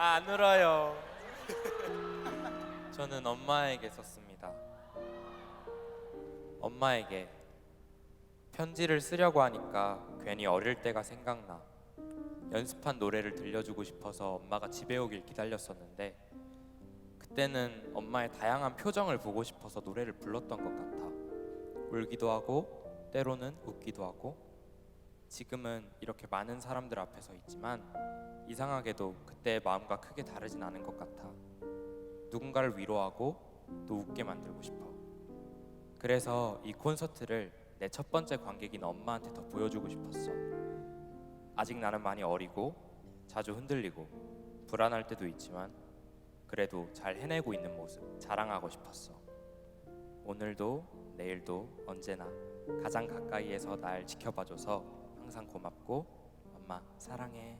아, 안 울어요. 저는 엄마에게 썼습니다. 엄마에게 편지를 쓰려고 하니까 괜히 어릴 때가 생각나. 연습한 노래를 들려주고 싶어서 엄마가 집에 오길 기다렸었는데 그때는 엄마의 다양한 표정을 보고 싶어서 노래를 불렀던 것 같아. 울기도 하고 때로는 웃기도 하고 지금은 이렇게 많은 사람들 앞에 서 있지만 이상하게도 그때의 마음과 크게 다르진 않은 것 같아. 누군가를 위로하고 또 웃게 만들고 싶어. 그래서 이 콘서트를 내 첫 번째 관객인 엄마한테 더 보여주고 싶었어. 아직 나는 많이 어리고 자주 흔들리고 불안할 때도 있지만 그래도 잘 해내고 있는 모습 자랑하고 싶었어. 오늘도 내일도 언제나 가장 가까이에서 날 지켜봐줘서 항상 고맙고 엄마 사랑해.